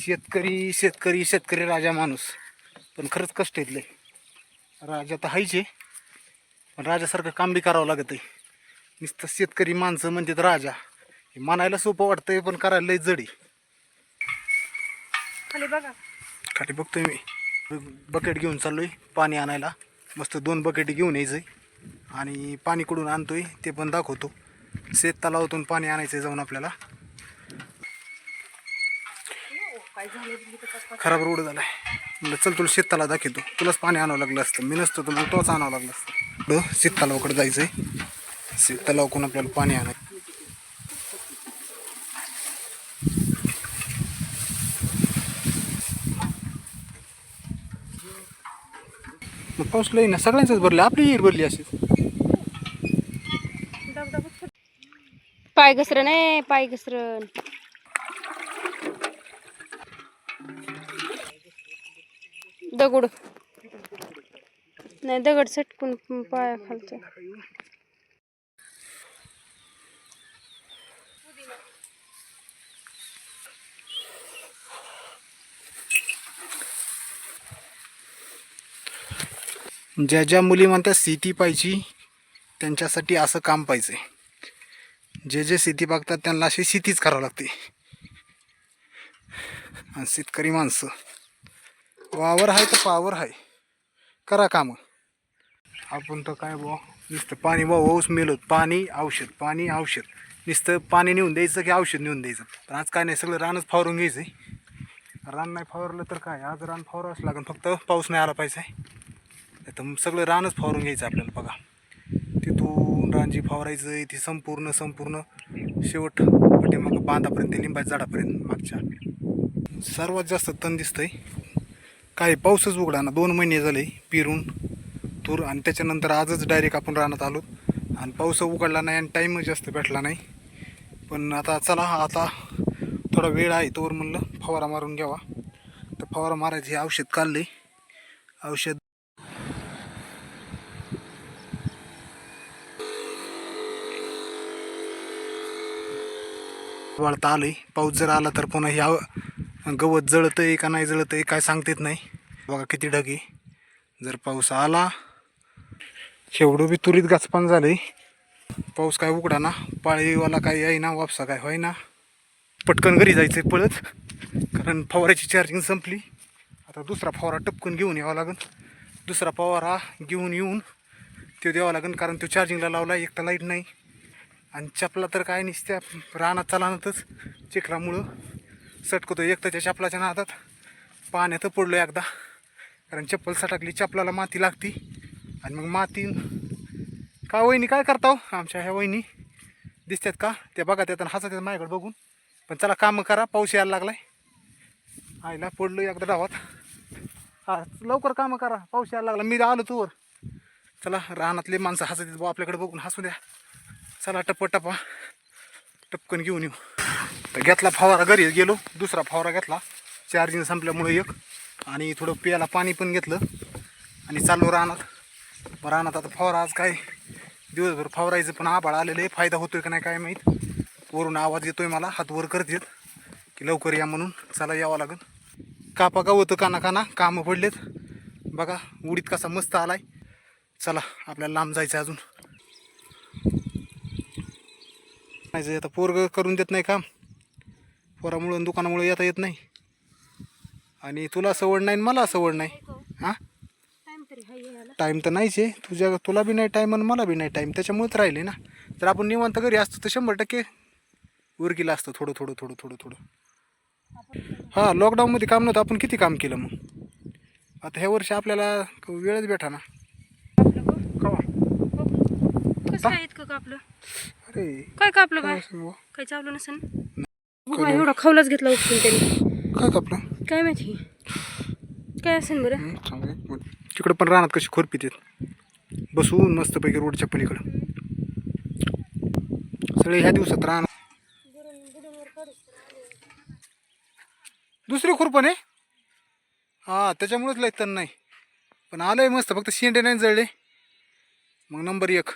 शेतकरी शेतकरी शेतकरी राजा माणूस. पण खरंच कष्ट येतलंय राजा तर हायचे पण राजासारखं काम बी करावं लागत आहे नुसतं शेतकरी माणसं म्हणतात राजा. हे म्हणायला सोपं वाटतंय पण करायला लय जडी खाली बघा. खाली बघतोय मी. बकेट घेऊन चाललोय पाणी आणायला. मस्त दोन बकेट घेऊन यायचंय. आणि पाणी कुठून आणतोय ते पण दाखवतो. शेत तलावातून पाणी आणायचंय जाऊन आपल्याला काय झालं खराब रोड झालाय. म्हणलं चल तुला शेततला दाखवतो. तुलाच पाणी आणावं लागलं असतं. मी नसतो तर मग तोच आणावं लागलं असतं. पुढं शेततलावाकडे जायचंय. शेततलावाकडून आपल्याला पाणी आणायचं मग पाऊस लई ना सगळ्यांचंच भरलं आपली विहीर भरली अशी पाय घसरण आहे पाय घसरण. दगड. नाही दगड सटकून पाया खालचं. ज्या ज्या मुली म्हणतात शेती पाहिजे त्यांच्यासाठी असं काम पाहिजे. जे जे शेती बघतात त्यांना अशी शेतीच करावं लागते. आणि शेतकरी माणसं. वावर आहे तर पावर आहे. करा कामं. आपण तर काय बुवा नुसतं पाणी बुवा ओस मेलो पाणी औषध पाणी औषध. नुसतं पाणी नेऊन द्यायचं की औषध नेऊन द्यायचं. पण आज काय नाही सगळं रानच फावरून घ्यायचं रान नाही फावरलं तर काय? आज रान फावरावंच लागेल फक्त पाऊस नाही आला पाहिजे. नाही तर मग सगळं रानच फावरून घ्यायचं आपल्याला बघा. तिथून रानजी फावरायचं आहे ती संपूर्ण संपूर्ण शेवट मग बांधापर्यंत लिंबाच्या झाडापर्यंत मागच्या. सर्वात जास्त तण दिसतंय. काय पाऊसच उघडा ना दोन महिने झाले पिरून तूर आणि त्याच्यानंतर आजच डायरेक्ट आपण रानात आलो. आणि पाऊस उघडला नाही आणि टाईमच जास्त भेटला नाही. पण आता चला आता थोडा वेळ आहे तोवर म्हणलं फवारा मारून घ्यावा. तर फवारा मारायचं हे औषध काढले औषध वाढता आलं पाऊस जर आला तर पुन्हा ह्या गवत जळतंय का नाही जळतंय काय सांगता नाही. बघा किती ढग आहे. जर पाऊस आला शेवढं बी तुरीत गाचपान झालंय. पाऊस काय उघडा ना पाळीवाला काय येईना वापसा काय होईना. पटकन घरी जायचंय पळत कारण फवाराची चार्जिंग संपली. आता दुसरा फवारा टपकन घेऊन यावा लागेल दुसरा फवारा घेऊन येऊन तो द्यावा लागेल कारण तो चार्जिंगला लावला एक तर लाइट नाही. आणि चपला तर काय नसत्या रानात चालानातच चिखलामुळं. सटकतो. एक तर त्या चपलाच्या नादात. पाण्यात पडलो एकदा. कारण चप्पल सटकली चपलाला माती लागती. आणि मग माती का वहिनी काय करता आमच्या ह्या वहिनी. दिसतात का? त्या बघा त्यात हसत माझ्याकडे बघून. पण चला कामं करा. पाऊस यायला लागलाय. आईला पडलो एकदा डावात हा लवकर कामं करा. पाऊस यायला लागला. मी आलो तूवर. चला रानातले माणसं हसत आहेत. बुवा आपल्याकडे बघून हसू द्या. चला टप्प टप्पा टपकन घेऊन येऊ. तर घेतला फवारा घरी गेलो दुसरा फवारा घेतला. चार्जिंग संपल्यामुळे एक. आणि थोडं प्यायला पाणी पण घेतलं. आणि चाललो रानात. रानात आता फवारा आज काय दिवसभर फवारायचं पण आभाळ आलेलं आहे. फायदा होतोय का नाही काय माहीत. वरून आवाज येतोय मला. हात वर करतेत. की लवकर या म्हणून चला यावं लागेल. कापा का होतं काना काना कामं पडलेत. बघा उडीत कसा मस्त आलाय. चला आपल्याला लांब जायचं अजून. नाही आता पोरग करून देत नाही काम. पोरामुळं दुकानामुळं येता येत नाही. आणि तुला सवड नाही आणि मला सवड नाही. हां? टाईम तर नाहीच आहे. तुझ्या तुला बी नाही टाईम आणि मला बी नाही टाईम त्याच्यामुळेच राहिले ना. जर आपण निवांत घरी असतो तर शंभर टक्के वर गेलं असतं थोडं थोडं थोडं थोडं थोडं. हां लॉकडाऊनमध्ये काम नव्हतं. आपण किती काम केलं मग? आता ह्या वर्षी आपल्याला वेळच भेटा ना. कवा? इतकं कापलं? अरे काय कापलं काय? काय चावलं नसेल? बाय एवढा खवलाच घेतला उचलून त्यांनी. काय कापलं? काय माहिती? काय असेल बरं? हं, थांब एक मिनिट. तिकडं पण रानात कशी खोरपीत आहेत. बसून मस्तपैकी रोडच्या पलीकडं. सगळे ह्या दिवसात रान दुसरी खुरपण आहे? हा त्याच्यामुळेच लय तण नाही. पण आलंय मस्त फक्त शेंडे नाही जळले. मग नंबर एक.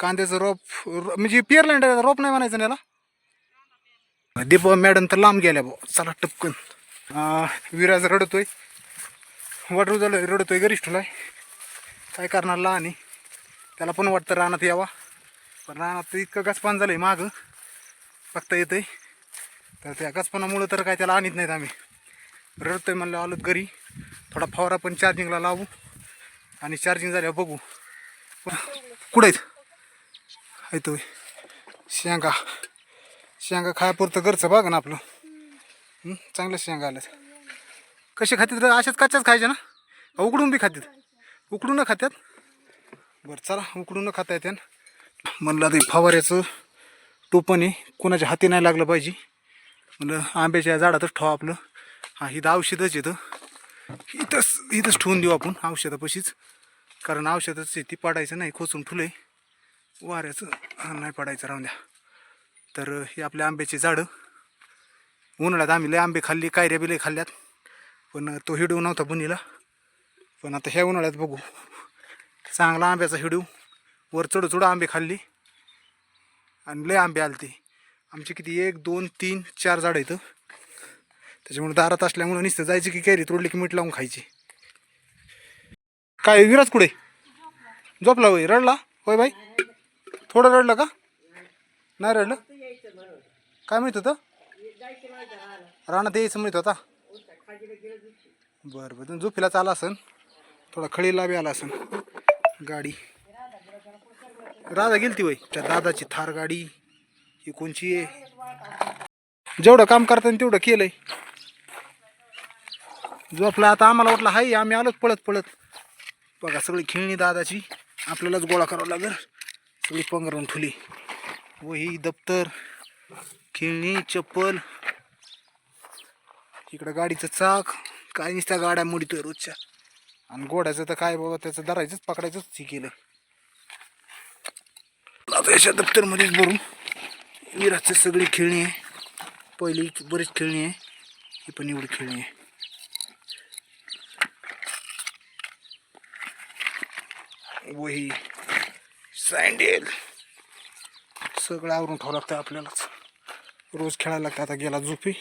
कांद्याचं रोप रो- म्हणजे पेरलँड रोप नाही म्हणायचं ना याला? दीप मॅडम तर लांब गेल्या भाऊ. चला टपकन. अं, विराज रडतोय. वडरू झालं रडतोय गरिष्ठला काय करणार लहान? आहे त्याला पण वाटतं रानात यावा. पण रानात तर इतकं गचपान झालं आहे मागं. बघता येतंय. तर त्या गचपानामुळं तर काय त्याला आणत नाहीत आम्ही. रडतोय म्हणलं आलो घरी. थोडा फवारा पण चार्जिंगला लावू. आणि चार्जिंग झाल्यावर बघू. कुठं आहेत? ऐतो शेंगा. शेंगा खायापुरतं घरचं बघा ना आपलं. चांगलं शेंगा आलं कसे खातात तर अशाच कच्च्याच खायच्या ना? उकडून बी खातात. उकडून न खात्यात? बरं चला उकडून न खाता येते म्हणलं ते फवाऱ्याचं टोपण आहे कोणाच्या हाती नाही लागलं पाहिजे. म्हणलं आंब्याच्या झाडातच ठेवा आपलं. हा इथं औषधच येतं. इथंच इथंच ठेवून देऊ आपण औषधापाशीच. कारण औषधच आहे ती पाडायचं नाही खोचून ठुलंय वाऱ्याचं नाही पडायचं राहून द्या. तर हे आपल्या आंब्याची झाडं. उन्हाळ्यात आम्ही लय आंबे खाल्ली कायऱ्या बी लय खाल्ल्यात. पण तो हिडू नव्हता बुनीला. पण आता ह्या उन्हाळ्यात बघू. चांगला आंब्याचा हिडू. वर चढू चढू आंबे खाल्ली. आणि लय आंबे आलते. आमचे किती एक दोन तीन चार झाडं येतं त्याच्यामुळे दारात असल्यामुळे नुसतं जायचं की कॅरी तोडली की मीठ लावून खायची. काय विराज कुठे? झोपला होय रडला? होय बाई? थोडं रडलं का? नाही रडलं? काय माहीत होतं? रानात यायचं माहीत होता. बरं बरं. झोपीला आला असन. थोडा खळीला बी आला असन. गाडी. राधा गेलती वय त्या दादाची थार गाडी. ही कोणची आहे? जेवढं काम करताना तेवढं केलंय. झोपला आता आम्हाला वाटलं हाय आम्ही आलोच पळत पळत बघा सगळी खेळणी दादाची. आपल्यालाच गोळा करावं लागेल. सगळी पंगरून ठुली. वही दप्तर खेळणी चप्पल. इकडं गाडीचं चाक. काय नुसत्या गाड्या मोडीतोय रोजच्या. आणि घोड्याचं तर काय बाबा त्याचं धरायचंच पकडायचंच हे केलं. आता याच्या दप्तरमध्येच भरून विराजचं सगळी खेळणी आहे. पहिली बरीच खेळणी आहे. ही पण एवढी खेळणी आहे. वही. सँडेल सगळं आवरून ठेवावं लागतं आपल्यालाच. रोज खेळायला लागतं आता गेला झोपी.